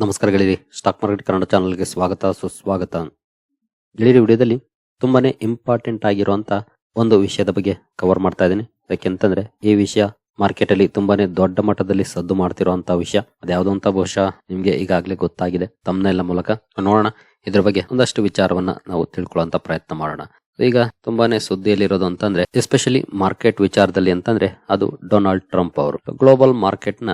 ನಮಸ್ಕಾರ ಗೆಳೆಯರಿ, stock market Kannada ಚಾನಲ್ಗೆ ಸ್ವಾಗತ, ಸುಸ್ವಾಗತ. ಗೆಳೆಯರಿ, ವಿಡಿಯೋದಲ್ಲಿ ತುಂಬಾನೇ ಇಂಪಾರ್ಟೆಂಟ್ ಆಗಿರುವಂತ ಒಂದು ವಿಷಯದ ಬಗ್ಗೆ ಕವರ್ ಮಾಡ್ತಾ ಇದ್ದೀನಿ. ಯಾಕೆಂತಂದ್ರೆ, ಈ ವಿಷಯ ಮಾರ್ಕೆಟ್ ಅಲ್ಲಿ ತುಂಬಾನೇ ದೊಡ್ಡ ಮಟ್ಟದಲ್ಲಿ ಸದ್ದು ಮಾಡ್ತಿರುವಂತ ವಿಷಯ. ಅದ್ಯಾವುದು ಅಂತ ಬಹುಶಃ ನಿಮ್ಗೆ ಈಗಾಗಲೇ ಗೊತ್ತಾಗಿದೆ ತಮ್ಮನೆಲ್ಲ ಮೂಲಕ. ನೋಡೋಣ, ಇದ್ರ ಬಗ್ಗೆ ಒಂದಷ್ಟು ವಿಚಾರವನ್ನ ನಾವು ತಿಳ್ಕೊಳ್ಳುವಂತ ಪ್ರಯತ್ನ ಮಾಡೋಣ. ಈಗ ತುಂಬಾನೇ ಸುದ್ದಿಯಲ್ಲಿರೋದು ಅಂತಂದ್ರೆ ಎಸ್ಪೆಷಲಿ ಮಾರ್ಕೆಟ್ ವಿಚಾರದಲ್ಲಿ ಅಂತಂದ್ರೆ, ಅದು ಡೊನಾಲ್ಡ್ ಟ್ರಂಪ್ ಅವರು. ಗ್ಲೋಬಲ್ ಮಾರ್ಕೆಟ್ನ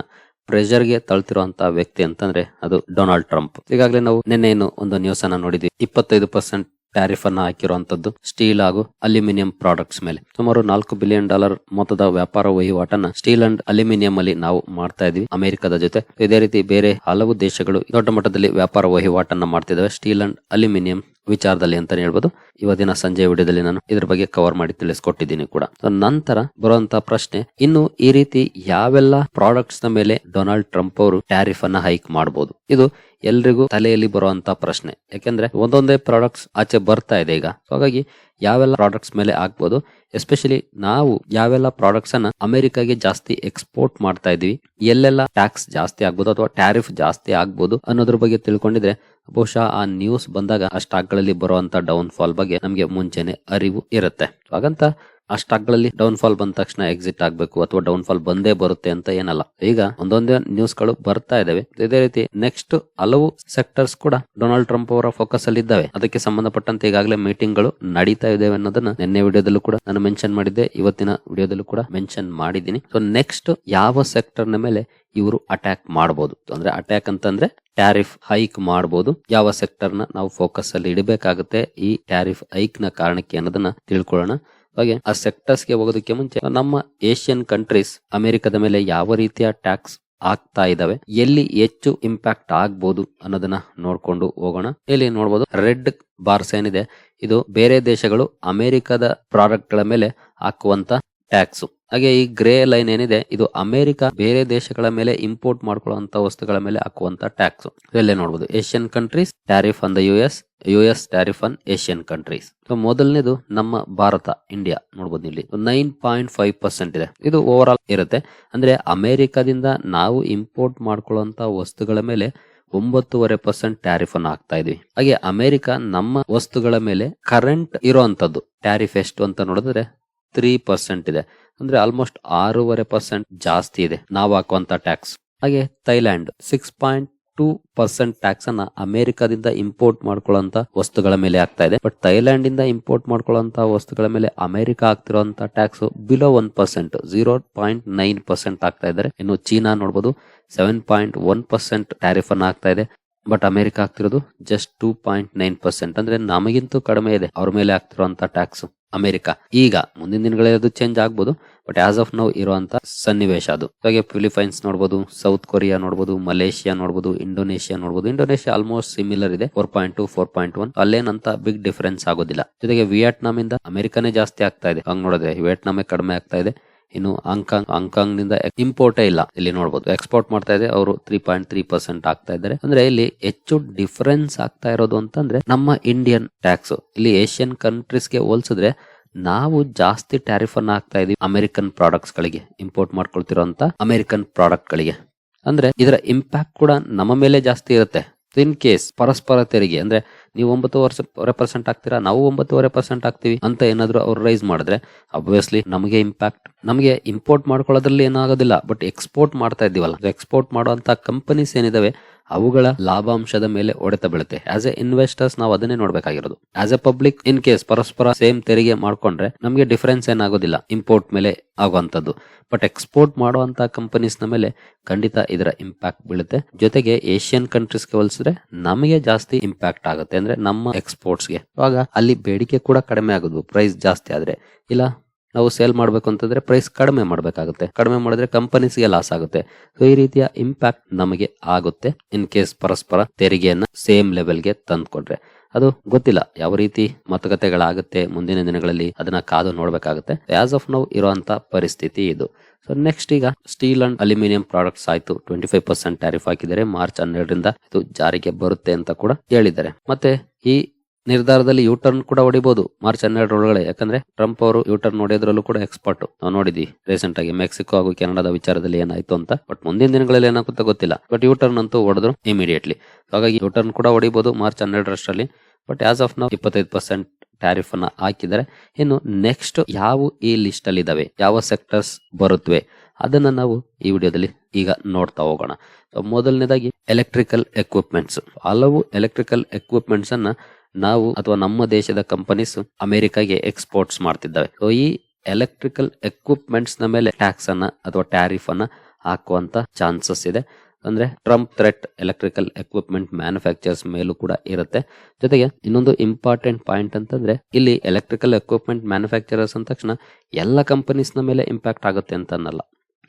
ಪ್ರೆಷರ್ಗೆ ತಳ್ತಿರುವಂತಹ ವ್ಯಕ್ತಿ ಅಂತಂದ್ರೆ ಅದು ಡೊನಾಲ್ಡ್ ಟ್ರಂಪ್. ಈಗಾಗಲೇ ನಾವು ನಿನ್ನೆ ಏನು ಒಂದು ನ್ಯೂಸ್ ಅನ್ನ ನೋಡಿದ್ವಿ. ಇಪ್ಪತ್ತೈದು ಪರ್ಸೆಂಟ್ ಟ್ಯಾರಿಫ್ ಅನ್ನ ಹಾಕಿರುವಂತದ್ದು ಸ್ಟೀಲ್ ಹಾಗೂ ಅಲ್ಯೂಮಿನಿಯಂ ಪ್ರಾಡಕ್ಟ್ಸ್ ಮೇಲೆ. ಸುಮಾರು ನಾಲ್ಕು ಬಿಲಿಯನ್ ಡಾಲರ್ ಮೊತ್ತದ ವ್ಯಾಪಾರ ವಹಿವಾಟನ್ನ ಸ್ಟೀಲ್ ಅಂಡ್ ಅಲ್ಯೂಮಿನಿಯಂ ಅಲ್ಲಿ ನಾವು ಮಾಡ್ತಾ ಇದೀವಿ ಅಮೆರಿಕದ ಜೊತೆ. ಇದೇ ರೀತಿ ಬೇರೆ ಹಲವು ದೇಶಗಳು ದೊಡ್ಡ ಮಟ್ಟದಲ್ಲಿ ವ್ಯಾಪಾರ ವಹಿವಾಟನ್ನ ಮಾಡ್ತಿದ್ದಾವೆ ಸ್ಟೀಲ್ ಅಂಡ್ ಅಲ್ಯೂಮಿನಿಯಂ ವಿಚಾರದಲ್ಲಿ ಅಂತಾನೆ ಹೇಳ್ಬೋದು. ಇವತ್ತಿನ ಸಂಜೆ ವಿಡಿಯೋದಲ್ಲಿ ನಾನು ಇದ್ರ ಬಗ್ಗೆ ಕವರ್ ಮಾಡಿ ತಿಳಿಸ್ಕೊಟ್ಟಿದ್ದೀನಿ ಕೂಡ. ನಂತರ ಬರುವಂತ ಪ್ರಶ್ನೆ, ಇನ್ನು ಈ ರೀತಿ ಯಾವೆಲ್ಲ ಪ್ರಾಡಕ್ಟ್ಸ್ನ ಮೇಲೆ ಡೊನಾಲ್ಡ್ ಟ್ರಂಪ್ ಅವರು ಟ್ಯಾರಿಫ್ ಅನ್ನ ಹೈಕ್ ಮಾಡಬಹುದು ಇದು ಎಲ್ರಿಗೂ ತಲೆಯಲ್ಲಿ ಬರುವಂತ ಪ್ರಶ್ನೆ. ಯಾಕೆಂದ್ರೆ ಒಂದೊಂದೇ ಪ್ರಾಡಕ್ಟ್ಸ್ ಆಚೆ ಬರ್ತಾ ಇದೆ ಈಗ. ಹಾಗಾಗಿ ಯಾವೆಲ್ಲ ಪ್ರಾಡಕ್ಟ್ಸ್ ಮೇಲೆ ಆಗ್ಬೋದು? ಎಸ್ಪೆಷಲಿ ನಾವು ಯಾವೆಲ್ಲ ಪ್ರಾಡಕ್ಟ್ಸ್ ಅನ್ನ ಅಮೆರಿಕಾಗೆ ಜಾಸ್ತಿ ಎಕ್ಸ್ಪೋರ್ಟ್ ಮಾಡ್ತಾ ಇದೀವಿ ಎಲ್ಲೆಲ್ಲ ಟ್ಯಾಕ್ಸ್ ಜಾಸ್ತಿ ಆಗ್ಬೋದು ಅಥವಾ ಟ್ಯಾರಿಫ್ ಜಾಸ್ತಿ ಆಗ್ಬೋದು ಅನ್ನೋದ್ರ ಬಗ್ಗೆ ತಿಳ್ಕೊಂಡಿದ್ರೆ ಬಹುಶಃ ಆ ನ್ಯೂಸ್ ಬಂದಾಗ ಆ ಸ್ಟಾಕ್ಗಳಲ್ಲಿ ಬರುವಂತ ಡೌನ್ ಫಾಲ್ ಬಗ್ಗೆ ನಮಗೆ ಮುಂಚೆನೆ ಅರಿವು ಇರುತ್ತೆ. ಹಾಗಂತ ಆ ಸ್ಟಾಕ್ಗಳಲ್ಲಿ ಡೌನ್ ಫಾಲ್ ಬಂದ ತಕ್ಷಣ ಎಕ್ಸಿಟ್ ಆಗ್ಬೇಕು ಅಥವಾ ಡೌನ್ ಫಾಲ್ ಬಂದೇ ಬರುತ್ತೆ ಅಂತ ಏನಲ್ಲ. ಈಗ ಒಂದೊಂದೇ ನ್ಯೂಸ್ಗಳು ಬರ್ತಾ ಇದಾವೆ. ಇದೇ ರೀತಿ ನೆಕ್ಸ್ಟ್ ಹಲವು ಸೆಕ್ಟರ್ಸ್ ಕೂಡ ಡೊನಾಲ್ಡ್ ಟ್ರಂಪ್ ಅವರ ಫೋಕಸ್ ಅಲ್ಲಿ ಇದ್ದಾವೆ. ಅದಕ್ಕೆ ಸಂಬಂಧಪಟ್ಟಂತೆ ಈಗಾಗಲೇ ಮೀಟಿಂಗ್ಗಳು ನಡೀತಾ ಇದಾವೆ ಅನ್ನೋದನ್ನ ನಿನ್ನೆ ವಿಡಿಯೋದಲ್ಲೂ ಕೂಡ ನಾನು ಮೆನ್ಷನ್ ಮಾಡಿದ್ದೆ. ಇವತ್ತಿನ ವಿಡಿಯೋದಲ್ಲೂ ಕೂಡ ಮೆನ್ಷನ್ ಮಾಡಿದ್ದೀನಿ. ಸೊ ನೆಕ್ಸ್ಟ್ ಯಾವ ಸೆಕ್ಟರ್ನ ಮೇಲೆ ಇವರು ಅಟ್ಯಾಕ್ ಮಾಡಬಹುದು ಅಂದ್ರೆ ಅಟ್ಯಾಕ್ ಅಂತಂದ್ರೆ ಟ್ಯಾರಿಫ್ ಹೈಕ್ ಮಾಡಬಹುದು ಯಾವ ಸೆಕ್ಟರ್ ನಾವು ಫೋಕಸ್ ಅಲ್ಲಿ ಇಡಬೇಕಾಗುತ್ತೆ ಈ ಟ್ಯಾರಿಫ್ ಹೈಕ್ನ ಕಾರಣಕ್ಕೆ ಅನ್ನೋದನ್ನ ತಿಳ್ಕೊಳ್ಳೋಣ. ಹಾಗೆ ಆ ಸೆಕ್ಟರ್ಸ್ಗೆ ಹೋಗೋದಕ್ಕೆ ಮುಂಚೆ ನಮ್ಮ ಏಷ್ಯನ್ ಕಂಟ್ರೀಸ್ ಅಮೆರಿಕದ ಮೇಲೆ ಯಾವ ರೀತಿಯ ಟ್ಯಾಕ್ಸ್ ಆಗ್ತಾ ಇದಾವೆ, ಎಲ್ಲಿ ಹೆಚ್ಚು ಇಂಪ್ಯಾಕ್ಟ್ ಆಗ್ಬೋದು ಅನ್ನೋದನ್ನ ನೋಡ್ಕೊಂಡು ಹೋಗೋಣ. ಇಲ್ಲಿ ನೋಡ್ಬೋದು ರೆಡ್ ಬಾರ್ಸ್ ಏನಿದೆ, ಇದು ಬೇರೆ ದೇಶಗಳು ಅಮೆರಿಕದ ಪ್ರಾಡಕ್ಟ್ಗಳ ಮೇಲೆ ಹಾಕುವಂತ ಟ್ಯಾಕ್ಸ್. ಹಾಗೆ ಈ ಗ್ರೇ ಲೈನ್ ಏನಿದೆ, ಇದು ಅಮೆರಿಕ ಬೇರೆ ದೇಶಗಳ ಮೇಲೆ ಇಂಪೋರ್ಟ್ ಮಾಡ್ಕೊಳ್ಳುವಂತ ವಸ್ತುಗಳ ಮೇಲೆ ಹಾಕುವಂತ ಟ್ಯಾಕ್ಸ್. ಇಲ್ಲೇ ನೋಡಬಹುದು Asian countries, tariff on the U S U S tariff on Asian countries. ಮೊದಲನೇದು ನಮ್ಮ ಭಾರತ, ಇಂಡಿಯಾ ನೋಡಬಹುದು ಇಲ್ಲಿ. ನೈನ್ ಪಾಯಿಂಟ್ ಫೈವ್ ಪರ್ಸೆಂಟ್ ಇದೆ. ಇದು ಓವರ್ ಆಲ್ ಇರುತ್ತೆ. ಅಂದ್ರೆ ಅಮೆರಿಕದಿಂದ ನಾವು ಇಂಪೋರ್ಟ್ ಮಾಡ್ಕೊಳ್ಳುವಂತ ವಸ್ತುಗಳ ಮೇಲೆ ಒಂಬತ್ತೂವರೆ ಪರ್ಸೆಂಟ್ ಟ್ಯಾರಿಫ್ ಅನ್ನು ಹಾಕ್ತಾ ಇದೀವಿ. ಹಾಗೆ ಅಮೆರಿಕ ನಮ್ಮ ವಸ್ತುಗಳ ಮೇಲೆ ಕರೆಂಟ್ ಇರುವಂತದ್ದು ಟ್ಯಾರಿಫ್ ಎಷ್ಟು ಅಂತ ನೋಡಿದ್ರೆ ತ್ರೀ ಪರ್ಸೆಂಟ್ ಇದೆ. ಅಂದ್ರೆ ಆಲ್ಮೋಸ್ಟ್ ಆರೂವರೆ ಪರ್ಸೆಂಟ್ ಜಾಸ್ತಿ ಇದೆ ನಾವು ಹಾಕುವಂತ ಟ್ಯಾಕ್ಸ್ ಹಾಗೆ Thailand six point two percent tax ಅನ್ನ ಅಮೆರಿಕದಿಂದ ಇಂಪೋರ್ಟ್ ಮಾಡ್ಕೊಳ್ಳುವಂತ ವಸ್ತುಗಳ ಮೇಲೆ ಆಗ್ತಾ ಇದೆ. ಬಟ್ ಥೈಲ್ಯಾಂಡ್ ಇಂದ ಇಂಪೋರ್ಟ್ ಮಾಡ್ಕೊಳ್ಳುವಂತ ವಸ್ತುಗಳ ಮೇಲೆ America ಆಗ್ತಿರುವಂತ tax below one percent zero point nine percent ಆಗ್ತಾ ಇದ್ದಾರೆ. ಇನ್ನು ಚೀನಾ ನೋಡಬಹುದು seven point one percent tariff ಅನ್ನ ಆಗ್ತಾ ಇದೆ. ಬಟ್ ಅಮೆರಿಕ ಆಗ್ತಿರೋದು just two point nine percent ಅಂದ್ರೆ ನಮಗಿಂತೂ ಕಡಿಮೆ ಇದೆ. ಅವ್ರ ಮೇಲೆ ಆಗ್ತಿರುವಂತ ಟ್ಯಾಕ್ಸ್ ಅಮೆರಿಕ. ಈಗ ಮುಂದಿನ ದಿನಗಳಲ್ಲಿ ಅದು ಚೇಂಜ್ ಆಗ್ಬೋದು ಬಟ್ ಆಸ್ ಆಫ್ ನೌ ಇರುವಂತ ಸನ್ನಿವೇಶ ಅದು. ಹಾಗೆ ಫಿಲಿಪೈನ್ಸ್ ನೋಡಬಹುದು ಸೌತ್ ಕೊರಿಯಾ ನೋಡಬಹುದು ಮಲೇಷಿಯಾ ನೋಡಬಹುದು ಇಂಡೋನೇಷಿಯಾ ನೋಡಬಹುದು ಇಂಡೋನೇಷಿಯಾ ಆಲ್ಮೋಸ್ಟ್ ಸಿಮಿಲರ್ ಇದೆ four point two four point one ಅಲ್ಲೇನಂತ big difference ಆಗೋದಿಲ್ಲ. ಜೊತೆಗೆ ವಿಯೆಟ್ನಾಂ ಇಂದ ಅಮೆರಿಕನೇ ಜಾಸ್ತಿ ಆಗ್ತಾ ಇದೆ. ಹಂಗ್ ನೋಡಿದ್ರೆ ವಿಯೆಟ್ನಾಮೇ ಕಡಿಮೆ ಆಗ್ತಾ ಇದೆ. ಇನ್ನು ಹಾಂಗ್ಕಾಂಗ್ ಹಾಂಕಾಂಗ್ನಿಂದ ಇಂಪೋರ್ಟೇ ಇಲ್ಲ. ಇಲ್ಲಿ ನೋಡಬಹುದು ಎಕ್ಸ್ಪೋರ್ಟ್ ಮಾಡ್ತಾ ಇದೆ. ಅವರು ತ್ರೀ ಪಾಯಿಂಟ್ ತ್ರೀ ಪರ್ಸೆಂಟ್ ಆಗ್ತಾ ಇದ್ದಾರೆ. ಅಂದ್ರೆ ಇಲ್ಲಿ ಹೆಚ್ಚು ಡಿಫರೆನ್ಸ್ ಆಗ್ತಾ ಇರೋದು ಅಂತಂದ್ರೆ ನಮ್ಮ ಇಂಡಿಯನ್ ಟ್ಯಾಕ್ಸ್ ಇಲ್ಲಿ ಏಷ್ಯನ್ ಕಂಟ್ರೀಸ್ಗೆ ಹೋಲಿಸಿದ್ರೆ ನಾವು ಜಾಸ್ತಿ ಟ್ಯಾರಿಫ್ ಅನ್ನ ಹಾಕ್ತಾ ಇದೀವಿ ಅಮೆರಿಕನ್ ಪ್ರಾಡಕ್ಟ್ಸ್ ಗಳಿಗೆ ಇಂಪೋರ್ಟ್ ಮಾಡ್ಕೊಳ್ತಿರೋ ಅಮೆರಿಕನ್ ಪ್ರಾಡಕ್ಟ್ ಗಳಿಗೆ ಅಂದ್ರೆ ಇದರ ಇಂಪ್ಯಾಕ್ಟ್ ಕೂಡ ನಮ್ಮ ಮೇಲೆ ಜಾಸ್ತಿ ಇರುತ್ತೆ. ಇನ್ ಕೇಸ್ ಪರಸ್ಪರ ತೆರಿಗೆ. ಅಂದ್ರೆ ನೀವು ಒಂಬತ್ತುವರೆ ಪರ್ಸೆಂಟ್ ಆಗ್ತೀರಾ ನಾವು ಒಂಬತ್ತುವರೆ ಪರ್ಸೆಂಟ್ ಆಗ್ತೀವಿ ಅಂತ ಏನಾದ್ರು ಅವ್ರು ರೈಸ್ ಮಾಡಿದ್ರೆ ಅಬ್ವಿಯಸ್ಲಿ ನಮಗೆ ಇಂಪ್ಯಾಕ್ಟ್ ನಮಗೆ ಇಂಪೋರ್ಟ್ ಮಾಡ್ಕೊಳ್ಳೋದ್ರಲ್ಲಿ ಏನಾಗೋದಿಲ್ಲ ಬಟ್ ಎಕ್ಸ್ಪೋರ್ಟ್ ಮಾಡ್ತಾ ಇದೀವಲ್ಲ ಎಕ್ಸ್ಪೋರ್ಟ್ ಮಾಡುವಂತ ಕಂಪನೀಸ್ ಏನಿದಾವೆ ಅವುಗಳ ಲಾಭಾಂಶದ ಮೇಲೆ ಹೊಡೆತ ಬೀಳುತ್ತೆ. ಆಸ್ ಎ ಇನ್ವೆಸ್ಟರ್ಸ್ ನಾವು ಅದನ್ನೇ ನೋಡಬೇಕಾಗಿರೋದು. As a public in case ಪರಸ್ಪರ ಸೇಮ್ ತೆರಿಗೆ ಮಾಡ್ಕೊಂಡ್ರೆ ನಮಗೆ ಡಿಫರೆನ್ಸ್ ಏನಾಗೋದಿಲ್ಲ. ಇಂಪೋರ್ಟ್ ಮೇಲೆ ಆಗುವಂತದ್ದು ಬಟ್ ಎಕ್ಸ್ಪೋರ್ಟ್ ಮಾಡುವಂತಹ ಕಂಪನೀಸ್ನ ಮೇಲೆ ಖಂಡಿತ ಇದರ ಇಂಪ್ಯಾಕ್ಟ್ ಬೀಳುತ್ತೆ. ಜೊತೆಗೆ ಏಷ್ಯನ್ ಕಂಟ್ರೀಸ್ಗೆ ಹೋಲಿಸಿದ್ರೆ ನಮಗೆ ಜಾಸ್ತಿ ಇಂಪ್ಯಾಕ್ಟ್ ಆಗುತ್ತೆ. ಅಂದ್ರೆ ನಮ್ಮ ಎಕ್ಸ್ಪೋರ್ಟ್ಸ್ಗೆ ಇವಾಗ ಅಲ್ಲಿ ಬೇಡಿಕೆ ಕೂಡ ಕಡಿಮೆ ಆಗೋದು. ಪ್ರೈಸ್ ಜಾಸ್ತಿ ಆದ್ರೆ. ಇಲ್ಲ ನಾವು ಸೇಲ್ ಮಾಡಬೇಕು ಅಂತಂದ್ರೆ ಪ್ರೈಸ್ ಕಡಿಮೆ ಮಾಡಬೇಕಾಗುತ್ತೆ. ಕಡಿಮೆ ಮಾಡಿದ್ರೆ ಕಂಪನೀಸ್ಗೆ ಲಾಸ್ ಆಗುತ್ತೆ. ಸೊ ಈ ರೀತಿಯ ಇಂಪ್ಯಾಕ್ಟ್ ನಮಗೆ ಆಗುತ್ತೆ. ಇನ್ ಕೇಸ್ ಪರಸ್ಪರ ತೆರಿಗೆಯನ್ನ ಸೇಮ್ ಲೆವೆಲ್ಗೆ ತಂದ್ಕೊಂಡ್ರೆ. ಅದು ಗೊತ್ತಿಲ್ಲ ಯಾವ ರೀತಿ ಮತಗತೆಗಳಾಗುತ್ತೆ ಮುಂದಿನ ದಿನಗಳಲ್ಲಿ ಅದನ್ನ ಕಾದು ನೋಡ್ಬೇಕಾಗುತ್ತೆ. ಆಸ್ ಆಫ್ ನೌ ಇರುವಂತ ಪರಿಸ್ಥಿತಿ ಇದು. ಸೊ ನೆಕ್ಸ್ಟ್ ಈಗ ಸ್ಟೀಲ್ ಅಂಡ್ ಅಲ್ಯೂಮಿನಿಯಂ ಪ್ರಾಡಕ್ಟ್ಸ್ ಆಯ್ತು. ಟ್ವೆಂಟಿ ಫೈವ್ ಪರ್ಸೆಂಟ್ ಟ್ಯಾರಿಫ್ ಹಾಕಿದರೆ ಮಾರ್ಚ್ ಹನ್ನೆರಡರಿಂದ ಇದು ಜಾರಿಗೆ ಬರುತ್ತೆ ಅಂತ ಕೂಡ ಹೇಳಿದ್ದಾರೆ. ಮತ್ತೆ ಈ ನಿರ್ಧಾರದಲ್ಲಿ ಯು ಟರ್ನ್ ಕೂಡ ಹೊಡಿಬಹುದು ಮಾರ್ಚ್ ಹನ್ನೆರಡರೊಳಗಡೆ ಯಾಕಂದ್ರೆ ಟ್ರಂಪ್ ಅವರು ಯು ಟರ್ನ್ ಹೊಡೆಯೋದ್ರಲ್ಲೂ ಕೂಡ ಎಕ್ಸ್ಪರ್ಟ್ ನಾವು ನೋಡಿದ್ವಿ ರೀಸೆಂಟ್ ಆಗಿ ಮೆಕ್ಸಿಕೋ ಹಾಗೂ ಕೆನಡಾದ ವಿಚಾರದಲ್ಲಿ ಏನಾಯ್ತು ಅಂತ. ಬಟ್ ಮುಂದಿನ ದಿನಗಳಲ್ಲಿ ಏನಾಗುತ್ತಾ ಗೊತ್ತಿಲ್ಲ. ಬಟ್ ಯು ಟರ್ನ್ ಅಂತೂ ಹೊಡೆದ್ರು ಇಮಿಡಿಯೇಟ್ಲಿ ಹಾಗಾಗಿ ಯು ಟರ್ನ್ ಕೂಡ ಹೊಡಿಬಹುದು ಮಾರ್ಚ್ ಹನ್ನೆರಡರಷ್ಟರಲ್ಲಿ. ಬಟ್ ಆಸ್ ಆಫ್ ನಾವು ಇಪ್ಪತ್ತೈದು ಪರ್ಸೆಂಟ್ ಟ್ಯಾರಿಫ್ ಅನ್ನ ಹಾಕಿದರೆ ಇನ್ನು ನೆಕ್ಸ್ಟ್ ಯಾವ ಈ ಲಿಸ್ಟ್ ಅಲ್ಲಿ ಇದಾವೆ? ಯಾವ ಸೆಕ್ಟರ್ಸ್ ಬರುತ್ತವೆ ಅದನ್ನ ನಾವು ಈ ವಿಡಿಯೋದಲ್ಲಿ ಈಗ ನೋಡ್ತಾ ಹೋಗೋಣ. ಮೊದಲನೇದಾಗಿ ಎಲೆಕ್ಟ್ರಿಕಲ್ ಎಕ್ವಿಪ್ಮೆಂಟ್ಸ್ ಹಲವು ಎಲೆಕ್ಟ್ರಿಕಲ್ ಎಕ್ವಿಪ್ಮೆಂಟ್ಸ್ ಅನ್ನ ನಾವು ಅಥವಾ ನಮ್ಮ ದೇಶದ ಕಂಪನೀಸ್ ಅಮೆರಿಕಾಗೆ ಎಕ್ಸ್ಪೋರ್ಟ್ಸ್ ಮಾಡ್ತಿದ್ದಾವೆ. ಸೊ ಈ ಎಲೆಕ್ಟ್ರಿಕಲ್ ಎಕ್ವಿಪ್ಮೆಂಟ್ಸ್ನ ಮೇಲೆ ಟ್ಯಾಕ್ಸ್ ಅನ್ನ ಅಥವಾ ಟ್ಯಾರಿಫ್ ಅನ್ನ ಹಾಕುವಂತ ಚಾನ್ಸಸ್ ಇದೆ. ಅಂದ್ರೆ Trump threat electrical equipment manufacturers ಮೇಲೂ ಕೂಡ ಇರುತ್ತೆ. ಜೊತೆಗೆ ಇನ್ನೊಂದು ಇಂಪಾರ್ಟೆಂಟ್ ಪಾಯಿಂಟ್ ಅಂತಂದ್ರೆ, ಇಲ್ಲಿ ಎಲೆಕ್ಟ್ರಿಕಲ್ ಎಕ್ವಿಪ್ಮೆಂಟ್ ಮ್ಯಾನುಫ್ಯಾಕ್ಚರರ್ಸ್ ಅಂದ ತಕ್ಷಣ ಎಲ್ಲ ಕಂಪನೀಸ್ನ ಮೇಲೆ ಇಂಪ್ಯಾಕ್ಟ್ ಆಗುತ್ತೆ ಅಂತ ಅನ್ನಲ್ಲ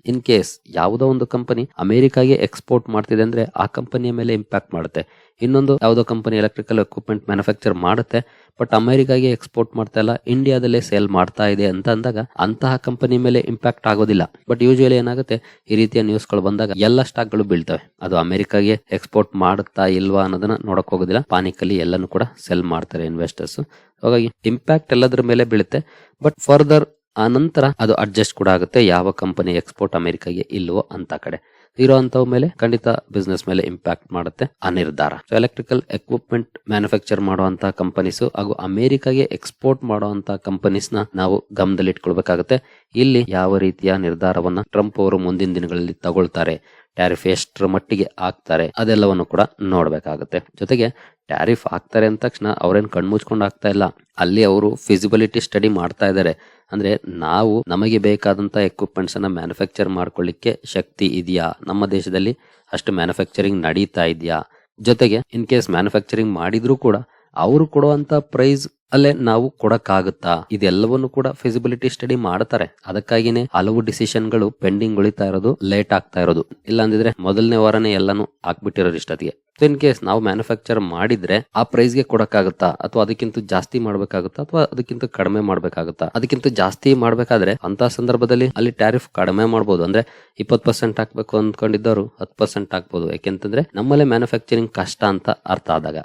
ಇನ್ ಕೇಸ್ ಯಾವುದೋ ಒಂದು ಕಂಪನಿ ಅಮೆರಿಕಾಗೆ ಎಕ್ಸ್ಪೋರ್ಟ್ ಮಾಡ್ತಿದೆ ಅಂದ್ರೆ ಆ ಕಂಪನಿಯ ಮೇಲೆ ಇಂಪ್ಯಾಕ್ಟ್ ಮಾಡುತ್ತೆ. ಇನ್ನೊಂದು ಯಾವುದೋ ಕಂಪನಿ ಎಲೆಕ್ಟ್ರಿಕಲ್ ಎಕ್ವಿಪ್ಮೆಂಟ್ ಮ್ಯಾನುಫ್ಯಾಕ್ಚರ್ ಮಾಡುತ್ತೆ, ಬಟ್ ಅಮೆರಿಕಾಗೆ ಎಕ್ಸ್ಪೋರ್ಟ್ ಮಾಡ್ತಾ ಇಲ್ಲ, ಇಂಡಿಯಾದಲ್ಲೇ ಸೇಲ್ ಮಾಡ್ತಾ ಇದೆ ಅಂತ ಅಂದಾಗ ಅಂತಹ ಕಂಪನಿ ಮೇಲೆ ಇಂಪ್ಯಾಕ್ಟ್ ಆಗೋದಿಲ್ಲ. ಬಟ್ ಯೂಶುವಲಿ ಏನಾಗುತ್ತೆ, ಈ ರೀತಿಯ ನ್ಯೂಸ್ಗಳು ಬಂದಾಗ ಎಲ್ಲ ಸ್ಟಾಕ್ಗಳು ಬೀಳ್ತವೆ. ಅದು ಅಮೆರಿಕಾಗೆ ಎಕ್ಸ್ಪೋರ್ಟ್ ಮಾಡುತ್ತಾ ಇಲ್ವಾ ಅನ್ನೋದನ್ನ ನೋಡಕ್ ಹೋಗೋದಿಲ್ಲ. ಪಾನಿಕಲ್ಲಿ ಎಲ್ಲನೂ ಕೂಡ ಸೆಲ್ ಮಾಡ್ತಾರೆ ಇನ್ವೆಸ್ಟರ್ಸ್ ಹಾಗಾಗಿ ಇಂಪ್ಯಾಕ್ಟ್ ಎಲ್ಲದರ ಮೇಲೆ ಬೀಳುತ್ತೆ. ಬಟ್ ಫರ್ದರ್ ಆ ನಂತರ ಅದು ಅಡ್ಜಸ್ಟ್ ಕೂಡ ಆಗುತ್ತೆ. ಯಾವ ಕಂಪನಿ ಎಕ್ಸ್ಪೋರ್ಟ್ ಅಮೆರಿಕಾಗೆ ಇಲ್ವೋ ಅಂತ ಕಡೆ. ಇರೋಂಥವ್ ಮೇಲೆ ಖಂಡಿತ ಬಿಸ್ನೆಸ್ ಮೇಲೆ ಇಂಪ್ಯಾಕ್ಟ್ ಮಾಡುತ್ತೆ ಆ ನಿರ್ಧಾರ. ಸೊ ಎಲೆಕ್ಟ್ರಿಕಲ್ ಎಕ್ವಿಪ್ಮೆಂಟ್ ಮ್ಯಾನುಫ್ಯಾಕ್ಚರ್ ಮಾಡುವಂತ ಕಂಪನೀಸ್ ಹಾಗೂ ಅಮೆರಿಕಾಗೆ ಎಕ್ಸ್ಪೋರ್ಟ್ ಮಾಡುವಂತ ಕಂಪನೀಸ್ ನಾವು ಗಮನದಲ್ಲಿ ಇಟ್ಕೊಳ್ಬೇಕಾಗುತ್ತೆ ಇಲ್ಲಿ ಯಾವ ರೀತಿಯ ನಿರ್ಧಾರವನ್ನ ಟ್ರಂಪ್ ಅವರು ಮುಂದಿನ ದಿನಗಳಲ್ಲಿ ತಗೊಳ್ತಾರೆ? ಟ್ಯಾರಿಫ್ ಎಷ್ಟರ ಮಟ್ಟಿಗೆ ಹಾಕ್ತಾರೆ ಅದೆಲ್ಲವನ್ನು ಕೂಡ ನೋಡಬೇಕಾಗುತ್ತೆ. ಜೊತೆಗೆ ಟ್ಯಾರಿಫ್ ಹಾಕ್ತಾರೆ ಅಂದ ತಕ್ಷಣ ಅವ್ರೇನು ಕಣ್ಮುಚ್ಕೊಂಡು ಆಗ್ತಾ ಇಲ್ಲ. ಅಲ್ಲಿ ಅವರು ಫಿಸಿಬಿಲಿಟಿ ಸ್ಟಡಿ ಮಾಡ್ತಾ ಇದ್ದಾರೆ ಅಂದ್ರೆ ನಾವು ನಮಗೆ ಬೇಕಾದಂತ ಎಕ್ವಿಪ್ಮೆಂಟ್ಸ್ ಅನ್ನ ಮ್ಯಾನುಫ್ಯಾಕ್ಚರ್ ಮಾಡ್ಕೊಳ್ಳಿಕ್ಕೆ ಶಕ್ತಿ ಇದೆಯಾ? ನಮ್ಮ ದೇಶದಲ್ಲಿ ಅಷ್ಟು ಮ್ಯಾನುಫ್ಯಾಕ್ಚರಿಂಗ್ ನಡೀತಾ ಇದೆಯಾ? ಜೊತೆಗೆ ಇನ್ ಕೇಸ್ ಮ್ಯಾನುಫ್ಯಾಕ್ಚರಿಂಗ್ ಮಾಡಿದರೂ ಕೂಡ ಅವರು ಕೊಡುವಂತ ಪ್ರೈಸ್ ಅಲ್ಲೇ ನಾವು ಕೊಡಕ್ಕಾಗುತ್ತಾ? ಇದೆಲ್ಲವನ್ನು ಕೂಡ ಫಿಸಿಬಿಲಿಟಿ ಸ್ಟಡಿ ಮಾಡ್ತಾರೆ. ಅದಕ್ಕಾಗಿನೇ ಹಲವು ಡಿಸಿಷನ್ಗಳು ಪೆಂಡಿಂಗ್ ಉಳಿತಾ ಇರೋದು ಲೇಟ್ ಆಗ್ತಾ ಇರೋದು. ಇಲ್ಲ ಅಂದಿದ್ರೆ ಮೊದಲನೇ ವಾರನೇ ಎಲ್ಲಾನು ಹಾಕ್ಬಿಟ್ಟಿರೋ ಇಷ್ಟೊತ್ತಿಗೆ. ಇನ್ ಕೇಸ್ ನಾವು ಮ್ಯಾನುಫ್ಯಾಕ್ಚರ್ ಮಾಡಿದ್ರೆ ಆ ಪ್ರೈಸ್ಗೆ ಕೊಡಕ್ಕಾಗುತ್ತಾ? ಅಥವಾ ಅದಕ್ಕಿಂತ ಜಾಸ್ತಿ ಮಾಡ್ಬೇಕಾಗುತ್ತಾ? ಅಥವಾ ಅದಕ್ಕಿಂತ ಕಡಿಮೆ ಮಾಡ್ಬೇಕಾಗುತ್ತಾ? ಅದಕ್ಕಿಂತ ಜಾಸ್ತಿ ಮಾಡ್ಬೇಕಾದ್ರೆ ಅಂತ ಸಂದರ್ಭದಲ್ಲಿ ಅಲ್ಲಿ ಟ್ಯಾರಿಫ್ ಕಡಿಮೆ ಮಾಡಬಹುದು ಅಂದ್ರೆ ಇಪ್ಪತ್ ಪರ್ಸೆಂಟ್ ಹಾಕ್ಬೇಕು ಅಂದ್ಕೊಂಡಿದ್ದವರು ಹತ್ತು ಪರ್ಸೆಂಟ್ ಹಾಕ್ಬೋದು. ಯಾಕೆಂತಂದ್ರೆ ನಮ್ಮಲ್ಲೇ ಮ್ಯಾನುಫ್ಯಾಕ್ಚರಿಂಗ್ ಕಷ್ಟ ಅಂತ ಅರ್ಥ ಆದಾಗ.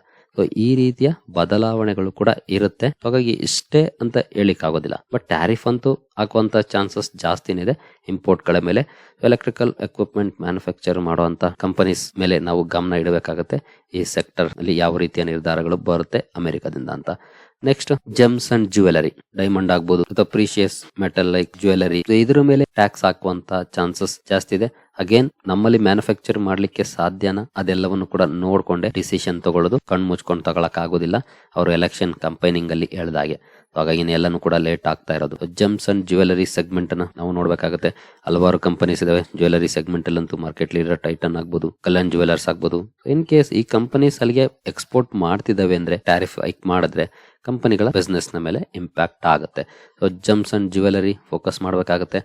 ಈ ರೀತಿಯ ಬದಲಾವಣೆಗಳು ಕೂಡ ಇರುತ್ತೆ. ಹಾಗಾಗಿ ಇಷ್ಟೇ ಅಂತ ಹೇಳಿಕ್ಕಾಗೋದಿಲ್ಲ ಬಟ್ ಟ್ಯಾರಿಫ್ ಅಂತೂ ಹಾಕುವಂತ ಚಾನ್ಸಸ್ ಜಾಸ್ತಿನೇ ಇದೆ. ಇಂಪೋರ್ಟ್ಗಳ ಮೇಲೆ ಎಲೆಕ್ಟ್ರಿಕಲ್ ಎಕ್ವಿಪ್ಮೆಂಟ್ ಮ್ಯಾನುಫ್ಯಾಕ್ಚರ್ ಮಾಡುವಂತ ಕಂಪನೀಸ್ ಮೇಲೆ ನಾವು ಗಮನ ಇಡಬೇಕಾಗುತ್ತೆ. ಈ ಸೆಕ್ಟರ್ ಅಲ್ಲಿ ಯಾವ ರೀತಿಯ ನಿರ್ಧಾರಗಳು ಬರುತ್ತೆ ಅಮೆರಿಕದಿಂದ ಅಂತ. Next gems and jewellery diamond ಆಗ್ಬೋದು ಅಥವಾ ಪ್ರೀಶಿಯಸ್ ಮೆಟಲ್ ಲೈಕ್ ಜ್ಯುವೆಲರಿ ಇದ್ರ ಮೇಲೆ ಟ್ಯಾಕ್ಸ್ ಹಾಕುವಂತ ಚಾನ್ಸಸ್ ಜಾಸ್ತಿ ಇದೆ. ಅಗೇನ್ ನಮ್ಮಲ್ಲಿ ಮ್ಯಾನುಫ್ಯಾಕ್ಚರ್ ಮಾಡ್ಲಿಕ್ಕೆ ಸಾಧ್ಯನಾ? ಅದೆಲ್ಲವನ್ನು ಕೂಡ ನೋಡ್ಕೊಂಡೆ ಡಿಸಿಷನ್ ತಗೊಳ್ಳೋದು, ಕಣ್ಣು ಮುಚ್ಕೊಂಡು ತಗೊಳಕ್ ಆಗೋದಿಲ್ಲ ಅವರು ಎಲೆಕ್ಷನ್ ಕಂಪೈನಿಂಗ್ ಅಲ್ಲಿ ಹೇಳ್ದಾಗೆ ಹಾಗಾಗಿ ಎಲ್ಲಾನು ಕೂಡ ಲೇಟ್ ಆಗ್ತಾ ಇರೋದು. ಜಮ್ಸ್ ಅಂಡ್ ಜ್ಯುವೆಲರಿ ಸೆಗ್ಮೆಂಟ್ ಅನ್ನ ನಾವು ನೋಡ್ಬೇಕಾಗುತ್ತೆ. ಹಲವಾರು ಕಂಪನೀಸ್ ಇದಾವೆ. ಜ್ಯುವೆಲರಿ ಸೆಗ್ಮೆಂಟ್ ಅಲ್ಲಂತೂ ಮಾರ್ಕೆಟ್ ಲೀಡರ್ ಟೈಟನ್ ಆಗ್ಬೋದು ಕಲ್ಯಾಣ್ ಜ್ಯುವೆಲರ್ಸ್ ಆಗ್ಬೋದು. ಇನ್ ಕೇಸ್ ಈ ಕಂಪನೀಸ್ ಅಲ್ಲಿಗೆ ಎಕ್ಸ್ಪೋರ್ಟ್ ಮಾಡ್ತಿದ್ದಾವೆ ಅಂದ್ರೆ ಟ್ಯಾರಿಫ್ ಹೈಕ್ ಮಾಡಿದ್ರೆ ಕಂಪನಿಗಳ ಬಿಸ್ನೆಸ್ನ ಮೇಲೆ ಇಂಪ್ಯಾಕ್ಟ್ ಆಗುತ್ತೆ. So gems and jewellery focus ಮಾಡಬೇಕಾಗುತ್ತೆ.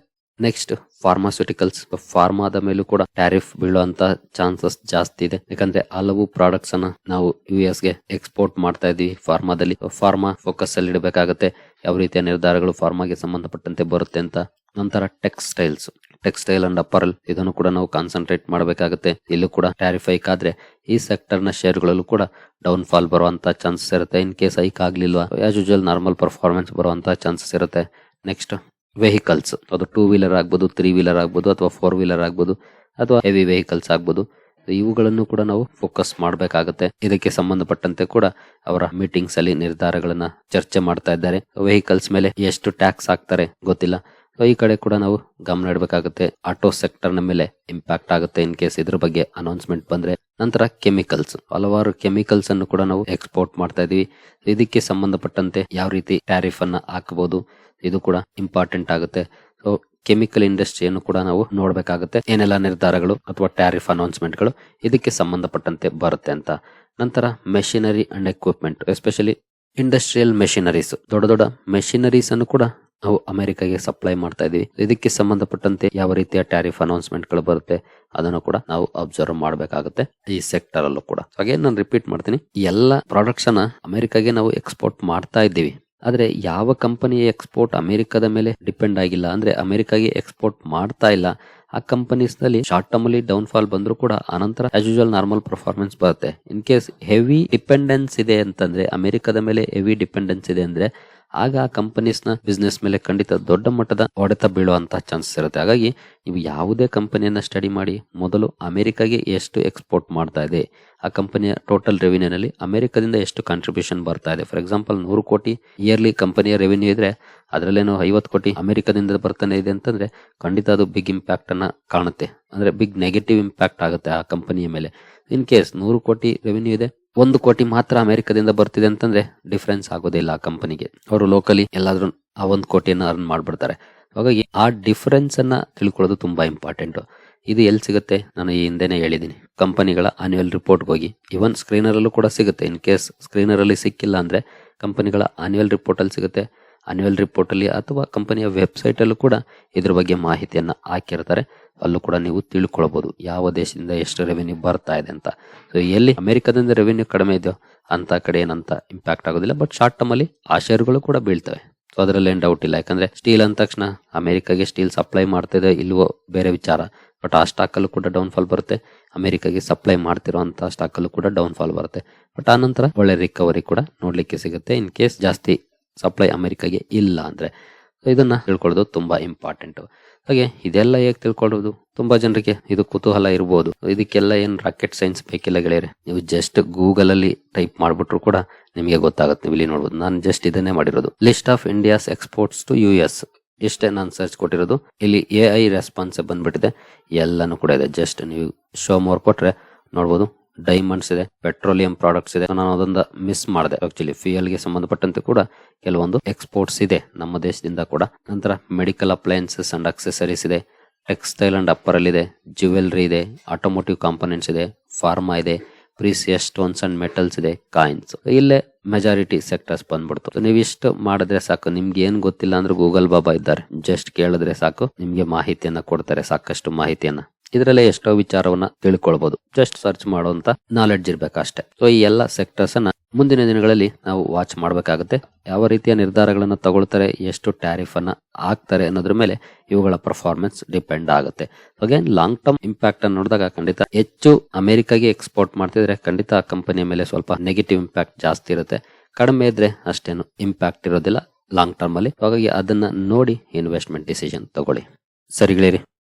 ನೆಕ್ಸ್ಟ್ ಫಾರ್ಮಾಸ್ಯೂಟಿಕಲ್ಸ್ ಫಾರ್ಮಾದ ಮೇಲೂ ಕೂಡ ಟ್ಯಾರಿಫ್ ಬೀಳುವಂತ ಚಾನ್ಸಸ್ ಜಾಸ್ತಿ ಇದೆ. ಯಾಕಂದ್ರೆ ಹಲವು ಪ್ರಾಡಕ್ಟ್ಸ್ ಅನ್ನ ನಾವು ಯು ಎಸ್ಗೆ ಎಕ್ಸ್ಪೋರ್ಟ್ ಮಾಡ್ತಾ ಇದೀವಿ ಫಾರ್ಮಾದಲ್ಲಿ ಫಾರ್ಮಾ ಫೋಕಸ್ ಅಲ್ಲಿ ಇಡಬೇಕಾಗುತ್ತೆ. ಯಾವ ರೀತಿಯ ನಿರ್ಧಾರಗಳು ಫಾರ್ಮಾಗೆ ಸಂಬಂಧಪಟ್ಟಂತೆ ಬರುತ್ತೆ ಅಂತ. ನಂತರ ಟೆಕ್ಸ್ಟೈಲ್ಸ್ ಟೆಕ್ಸ್ಟೈಲ್ ಅಂಡ್ ಅಪರಲ್ ಇದನ್ನು ಕೂಡ ನಾವು ಕಾನ್ಸಂಟ್ರೇಟ್ ಮಾಡಬೇಕಾಗುತ್ತೆ. ಇಲ್ಲೂ ಕೂಡ ಟ್ಯಾರಿಫ್ ಹೈಕ್ ಆದ್ರೆ ಈ ಸೆಕ್ಟರ್ನ ಶೇರ್ಗಳಲ್ಲೂ ಕೂಡ ಡೌನ್ ಫಾಲ್ ಬರುವಂತ ಚಾನ್ಸಸ್ ಇರುತ್ತೆ. ಇನ್ ಕೇಸ್ ಹೈಕ್ ಆಗ್ಲಿಲ್ವಾ? ಆಸ್ ಯೂಶುವಲ್ ನಾರ್ಮಲ್ ಪರ್ಫಾರ್ಮೆನ್ಸ್ ಬರುವಂತ ಚಾನ್ಸಸ್ ಇರುತ್ತೆ. ನೆಕ್ಸ್ಟ್ ವೆಹಿಕಲ್ಸ್ ಅದು ಟೂ ವೀಲರ್ ಆಗ್ಬೋದು ತ್ರೀ ವೀಲರ್ ಆಗ್ಬೋದು, ಅಥವಾ ಫೋರ್ ವೀಲರ್ ಆಗ್ಬೋದು, ಅಥವಾ ಹೆವಿ ವೆಹಿಕಲ್ಸ್ ಆಗ್ಬೋದು. ಇವುಗಳನ್ನು ಕೂಡ ನಾವು ಫೋಕಸ್ ಮಾಡಬೇಕಾಗುತ್ತೆ. ಇದಕ್ಕೆ ಸಂಬಂಧಪಟ್ಟಂತೆ ಕೂಡ ಅವರ ಮೀಟಿಂಗ್ಸ್ ಅಲ್ಲಿ ನಿರ್ಧಾರಗಳನ್ನ ಚರ್ಚೆ ಮಾಡ್ತಾ ಇದ್ದಾರೆ. ವೆಹಿಕಲ್ಸ್ ಮೇಲೆ ಎಷ್ಟು ಟ್ಯಾಕ್ಸ್ ಹಾಕ್ತಾರೆ ಗೊತ್ತಿಲ್ಲ. ಈ ಕಡೆ ಕೂಡ ನಾವು ಗಮನ ಇಡಬೇಕಾಗುತ್ತೆ. ಆಟೋ ಸೆಕ್ಟರ್ನ ಮೇಲೆ ಇಂಪ್ಯಾಕ್ಟ್ ಆಗುತ್ತೆ ಇನ್ ಕೇಸ್ ಇದ್ರ ಬಗ್ಗೆ ಅನೌನ್ಸ್ಮೆಂಟ್ ಬಂದ್ರೆ. ನಂತರ ಕೆಮಿಕಲ್ಸ್. ಹಲವಾರು ಕೆಮಿಕಲ್ಸ್ ಅನ್ನು ಕೂಡ ನಾವು ಎಕ್ಸ್ಪೋರ್ಟ್ ಮಾಡ್ತಾ ಇದೀವಿ. ಇದಕ್ಕೆ ಸಂಬಂಧಪಟ್ಟಂತೆ ಯಾವ ರೀತಿ ಟ್ಯಾರಿಫ್ ಅನ್ನ ಹಾಕಬಹುದು ಇದು ಕೂಡ ಇಂಪಾರ್ಟೆಂಟ್ ಆಗುತ್ತೆ. ಸೊ ಕೆಮಿಕಲ್ ಇಂಡಸ್ಟ್ರಿಯನ್ನು ಕೂಡ ನಾವು ನೋಡಬೇಕಾಗುತ್ತೆ. ಏನೆಲ್ಲ ನಿರ್ಧಾರಗಳು ಅಥವಾ ಟ್ಯಾರಿಫ್ ಅನೌನ್ಸ್ಮೆಂಟ್ಗಳು ಇದಕ್ಕೆ ಸಂಬಂಧಪಟ್ಟಂತೆ ಬರುತ್ತೆ ಅಂತ. ನಂತರ, machinery and equipment, especially industrial machineries ದೊಡ್ಡ ದೊಡ್ಡ ಮೆಷಿನರೀಸ್ ಅನ್ನು ಕೂಡ ನಾವು ಅಮೆರಿಕಾಗೆ ಸಪ್ಲೈ ಮಾಡ್ತಾ ಇದೀವಿ ಇದಕ್ಕೆ ಸಂಬಂಧಪಟ್ಟಂತೆ ಯಾವ ರೀತಿಯ ಟ್ಯಾರಿಫ್ ಅನೌನ್ಸ್ಮೆಂಟ್ಗಳು ಬರುತ್ತೆ, ಅದನ್ನು ಕೂಡ ನಾವು ಅಬ್ಸರ್ವ್ ಮಾಡಬೇಕಾಗುತ್ತೆ ಈ ಸೆಕ್ಟರ್ ಅಲ್ಲೂ ಕೂಡ. ಹಾಗೆ ನಾನು ರಿಪೀಟ್ ಮಾಡ್ತೀನಿ. ಎಲ್ಲ ಪ್ರಾಡಕ್ಟ್ಸ್ ಅನ್ನ ಅಮೆರಿಕಾಗೆ ನಾವು ಎಕ್ಸ್ಪೋರ್ಟ್ ಮಾಡ್ತಾ ಇದ್ದೀವಿ. ಆದ್ರೆ ಯಾವ ಕಂಪನಿಯ ಎಕ್ಸ್ಪೋರ್ಟ್ ಅಮೆರಿಕದ ಮೇಲೆ ಡಿಪೆಂಡ್ ಆಗಿಲ್ಲ. ಅಂದ್ರೆ ಅಮೆರಿಕಾಗೆ ಎಕ್ಸ್ಪೋರ್ಟ್ ಮಾಡ್ತಾ ಇಲ್ಲ. ಆ ಕಂಪನೀಸ್ನಲ್ಲಿ ಶಾರ್ಟ್ ಟರ್ಮ್ ಅಲ್ಲಿ ಡೌನ್ ಫಾಲ್ ಬಂದ್ರು ಕೂಡ ಆನಂತರ ಆಸ್ ಯೂಶಲ್ ನಾರ್ಮಲ್ ಪರ್ಫಾರ್ಮೆನ್ಸ್ ಬರುತ್ತೆ. ಇನ್ ಕೇಸ್ ಹೆವಿ ಡಿಪೆಂಡೆನ್ಸ್ ಇದೆ ಅಂತಂದ್ರೆ, ಅಮೆರಿಕದ ಮೇಲೆ ಹೆವಿ ಡಿಪೆಂಡೆನ್ಸ್ ಇದೆ ಅಂದ್ರೆ ಆಗ ಆ ಕಂಪನೀಸ್ನ ಬಿಸ್ನೆಸ್ ಮೇಲೆ ಖಂಡಿತ ದೊಡ್ಡ ಮಟ್ಟದ ಹೊಡೆತ ಬೀಳುವಂತಹ ಚಾನ್ಸಸ್ ಇರುತ್ತೆ. ಹಾಗಾಗಿ ನೀವು ಯಾವುದೇ ಕಂಪನಿಯನ್ನ ಸ್ಟಡಿ ಮಾಡಿ, ಮೊದಲು ಅಮೆರಿಕಾಗೆ ಎಷ್ಟು ಎಕ್ಸ್ಪೋರ್ಟ್ ಮಾಡ್ತಾ ಇದೆ, ಆ ಕಂಪನಿಯ ಟೋಟಲ್ ರೆವಿನ್ಯೂನಲ್ಲಿ ಅಮೆರಿಕದಿಂದ ಎಷ್ಟು ಕಾಂಟ್ರಿಬ್ಯೂಷನ್ ಬರ್ತಾ ಇದೆ. ಫಾರ್ ಎಕ್ಸಾಂಪಲ್ ನೂರು ಕೋಟಿ ಇಯರ್ಲಿ ಕಂಪನಿಯ ರೆವಿನ್ಯೂ ಇದ್ರೆ ಅದರಲ್ಲೇನೋ ಐವತ್ತು ಕೋಟಿ ಅಮೆರಿಕದಿಂದ ಬರ್ತಾನೆ ಇದೆ ಅಂತಂದ್ರೆ ಖಂಡಿತ ಅದು ಬಿಗ್ ಇಂಪ್ಯಾಕ್ಟ್ ಅನ್ನ ಕಾಣುತ್ತೆ. ಅಂದ್ರೆ ಬಿಗ್ ನೆಗೆಟಿವ್ ಇಂಪ್ಯಾಕ್ಟ್ ಆಗುತ್ತೆ ಆ ಕಂಪನಿಯ ಮೇಲೆ. ಇನ್ ಕೇಸ್ ನೂರು ಕೋಟಿ ರೆವಿನ್ಯೂ ಇದೆ ಒಂದು ಕೋಟಿ ಮಾತ್ರ ಅಮೆರಿಕದಿಂದ ಬರ್ತಿದೆ ಅಂತಂದ್ರೆ ಡಿಫ್ರೆನ್ಸ್ ಆಗೋದಿಲ್ಲ ಆ ಕಂಪನಿಗೆ. ಅವರು ಲೋಕಲಿ ಎಲ್ಲಾದ್ರೂ ಆ ಒಂದು ಕೋಟಿಯನ್ನು ಅರ್ನ್ ಮಾಡ್ಬಿಡ್ತಾರೆ. ಹಾಗಾಗಿ ಆ ಡಿಫರೆನ್ಸ್ ಅನ್ನ ತಿಳ್ಕೊಳ್ಳೋದು ತುಂಬಾ ಇಂಪಾರ್ಟೆಂಟ್ ಇದು ಎಲ್ಲಿ ಸಿಗುತ್ತೆ? ನಾನು ಈ ಹಿಂದೆನೆ ಹೇಳಿದ್ದೀನಿ ಕಂಪನಿಗಳ ಆನ್ಯುವಲ್ ರಿಪೋರ್ಟ್ ಹೋಗಿ ಇವನ್ ಸ್ಕ್ರೀನರ್ ಅಲ್ಲೂ ಕೂಡ ಸಿಗುತ್ತೆ. ಇನ್ ಕೇಸ್ ಸ್ಕ್ರೀನರ್ ಅಲ್ಲಿ ಸಿಕ್ಕಿಲ್ಲ ಅಂದ್ರೆ ಕಂಪನಿಗಳ ಆನ್ಯುವಲ್ ರಿಪೋರ್ಟ್ ಅಲ್ಲಿ ಸಿಗುತ್ತೆ. ಆನ್ಯುವಲ್ ರಿಪೋರ್ಟ್ ಅಲ್ಲಿ ಅಥವಾ ಕಂಪನಿಯ ವೆಬ್ಸೈಟ್ ಅಲ್ಲೂ ಕೂಡ ಇದ್ರ ಬಗ್ಗೆ ಮಾಹಿತಿಯನ್ನು ಹಾಕಿರ್ತಾರೆ. ಅಲ್ಲೂ ಕೂಡ ನೀವು ತಿಳ್ಕೊಳ್ಬಹುದು ಯಾವ ದೇಶದಿಂದ ಎಷ್ಟು ರೆವೆನ್ಯೂ ಬರ್ತಾ ಇದೆ ಅಂತ. ಸೊ ಎಲ್ಲಿ ಅಮೆರಿಕದಿಂದ ರೆವೆನ್ಯೂ ಕಡಿಮೆ ಇದೆಯೋ ಅಂತ ಕಡೆ ಏನಂತ ಇಂಪ್ಯಾಕ್ಟ್ ಆಗೋದಿಲ್ಲ. ಬಟ್ ಶಾರ್ಟ್ ಟರ್ಮ್ ಅಲ್ಲಿ ಆ ಶೇರ್ಗಳು ಕೂಡ ಬೀಳ್ತವೆ. ಸೊ ಅದರಲ್ಲಿ ಏನು ಡೌಟ್ ಇಲ್ಲ. ಯಾಕಂದ್ರೆ ಸ್ಟೀಲ್ ಅಂದ ತಕ್ಷಣ ಅಮೆರಿಕಾಗೆ ಸ್ಟೀಲ್ ಸಪ್ಲೈ ಮಾಡ್ತಿದೆ ಇಲ್ವೋ ಬೇರೆ ವಿಚಾರ. ಬಟ್ ಆ ಸ್ಟಾಕ್ ಅಲ್ಲೂ ಕೂಡ ಡೌನ್ ಫಾಲ್ ಬರುತ್ತೆ. ಅಮೆರಿಕಾಗೆ ಸಪ್ಲೈ ಮಾಡ್ತಿರೋ ಅಂತ ಸ್ಟಾಕ್ ಅಲ್ಲೂ ಕೂಡ ಡೌನ್ ಫಾಲ್ ಬರುತ್ತೆ. ಬಟ್ ಆ ನಂತರ ಒಳ್ಳೆ ರಿಕವರಿ ಕೂಡ ನೋಡ್ಲಿಕ್ಕೆ ಸಿಗುತ್ತೆ. ಇನ್ ಕೇಸ್ ಜಾಸ್ತಿ ಸಪ್ಲೈ ಅಮೆರಿಕಾಗೆ ಇಲ್ಲ ಅಂದರೆ ಇದನ್ನು ತಿಳ್ಕೊಳ್ಳೋದು ತುಂಬ ಇಂಪಾರ್ಟೆಂಟು ಹಾಗೆ ಇದೆಲ್ಲ ಹೇಗೆ ತಿಳ್ಕೊಳ್ಳೋದು? ತುಂಬ ಜನರಿಗೆ ಇದು ಕುತೂಹಲ ಇರ್ಬೋದು. ಇದಕ್ಕೆಲ್ಲ ಏನು ರಾಕೆಟ್ ಸೈನ್ಸ್ ಬೇಕಿಲ್ಲ ಗೆಳೆಯರೆ? ನೀವು ಜಸ್ಟ್ ಗೂಗಲಲ್ಲಿ ಟೈಪ್ ಮಾಡಿಬಿಟ್ರು ಕೂಡ ನಿಮಗೆ ಗೊತ್ತಾಗುತ್ತೆ. ನೀವು ಇಲ್ಲಿ ನೋಡ್ಬೋದು. ನಾನು ಜಸ್ಟ್ ಇದನ್ನೇ ಮಾಡಿರೋದು. List of India's exports to U S ಇಷ್ಟೇ ನಾನು ಸರ್ಚ್ ಕೊಟ್ಟಿರೋದು. ಇಲ್ಲಿ ಎ ಐ ರೆಸ್ಪಾನ್ಸ್ ಬಂದ್ಬಿಟ್ಟಿದೆ. ಎಲ್ಲನೂ ಕೂಡ ಇದೆ. ಜಸ್ಟ್ ನೀವು ಶೋ ಮೋರ್ ಕೊಟ್ಟರೆ ನೋಡ್ಬೋದು. ಡೈಮಂಡ್ಸ್ ಇದೆ, ಪೆಟ್ರೋಲಿಯಂ ಪ್ರಾಡಕ್ಟ್ಸ್ ಇದೆ. ನಾನು ಅದನ್ನ ಮಿಸ್ ಮಾಡಿದೆ. ಆಕ್ಚುಲಿ ಫಿಯಲ್ಗೆ ಸಂಬಂಧಪಟ್ಟಂತೆ ಕೂಡ ಕೆಲವೊಂದು ಎಕ್ಸ್ಪೋರ್ಟ್ಸ್ ಇದೆ ನಮ್ಮ ದೇಶದಿಂದ ಕೂಡ. ನಂತರ ಮೆಡಿಕಲ್ ಅಪ್ಲಯನ್ಸಸ್ ಅಂಡ್ ಅಕ್ಸೆಸರೀಸ್ ಇದೆ ಟೆಕ್ಸ್ಟೈಲ್ ಅಂಡ್ ಅಪ್ಪರಲ್ ಇದೆ ಜ್ಯುವೆಲ್ರಿ ಇದೆ ಆಟೋಮೋಟಿವ್ ಕಾಂಪೊನೆಂಟ್ಸ್ ಇದೆ ಫಾರ್ಮಾ ಇದೆ ಪ್ರೀಸಿಯಸ್ ಸ್ಟೋನ್ಸ್ ಅಂಡ್ ಮೆಟಲ್ಸ್ ಇದೆ ಕಾಯಿನ್ಸ್ ಇಲ್ಲೇ ಮೆಜಾರಿಟಿ ಸೆಕ್ಟರ್ಸ್ ಬಂದ್ಬಿಡ್ತು. ನೀವು ಇಷ್ಟು ಮಾಡಿದ್ರೆ ಸಾಕು. ನಿಮ್ಗೆ ಏನ್ ಗೊತ್ತಿಲ್ಲ ಅಂದ್ರೆ ಗೂಗಲ್ ಬಾಬಾ ಇದ್ದಾರೆ. ಜಸ್ಟ್ ಕೇಳಿದ್ರೆ ಸಾಕು. ನಿಮ್ಗೆ ಮಾಹಿತಿಯನ್ನ ಕೊಡ್ತಾರೆ, ಸಾಕಷ್ಟು ಮಾಹಿತಿಯನ್ನ. ಇದರಲ್ಲೇ ಎಷ್ಟೋ ವಿಚಾರವನ್ನ ತಿಳ್ಕೊಳ್ಬಹುದು ಜಸ್ಟ್ ಸರ್ಚ್ ಮಾಡುವಂತ ನಾಲೆಡ್ಜ್ ಇರ್ಬೇಕಷ್ಟೇ. ಸೊ ಈ ಎಲ್ಲ ಸೆಕ್ಟರ್ಸ್ ಅನ್ನ ಮುಂದಿನ ದಿನಗಳಲ್ಲಿ ನಾವು ವಾಚ್ ಮಾಡಬೇಕಾಗುತ್ತೆ. ಯಾವ ರೀತಿಯ ನಿರ್ಧಾರಗಳನ್ನ ತಗೊಳ್ತಾರೆ, ಎಷ್ಟು ಟ್ಯಾರಿಫ್ ಅನ್ನ ಹಾಕ್ತಾರೆ ಅನ್ನೋದ್ರ ಮೇಲೆ ಇವುಗಳ ಪರ್ಫಾರ್ಮೆನ್ಸ್ ಡಿಪೆಂಡ್ ಆಗುತ್ತೆ. ಅಗೇನ್ ಲಾಂಗ್ ಟರ್ಮ್ ಇಂಪ್ಯಾಕ್ಟ್ ಅನ್ನು ನೋಡಿದಾಗ ಖಂಡಿತ ಹೆಚ್ಚು ಅಮೆರಿಕಾಗೆ ಎಕ್ಸ್ಪೋರ್ಟ್ ಮಾಡ್ತಿದ್ರೆ ಖಂಡಿತ ಆ ಕಂಪನಿಯ ಮೇಲೆ ಸ್ವಲ್ಪ ನೆಗೆಟಿವ್ ಇಂಪ್ಯಾಕ್ಟ್ ಜಾಸ್ತಿ ಇರುತ್ತೆ. ಕಡಿಮೆ ಇದ್ರೆ ಅಷ್ಟೇನು ಇಂಪ್ಯಾಕ್ಟ್ ಇರೋದಿಲ್ಲ ಲಾಂಗ್ ಟರ್ಮ್ ಅಲ್ಲಿ. ಹಾಗಾಗಿ ಅದನ್ನ ನೋಡಿ ಇನ್ವೆಸ್ಟ್ಮೆಂಟ್ ಡಿಸಿಷನ್ ತಗೊಳ್ಳಿ. ಸರಿ ಗೆಳೆಯರಿ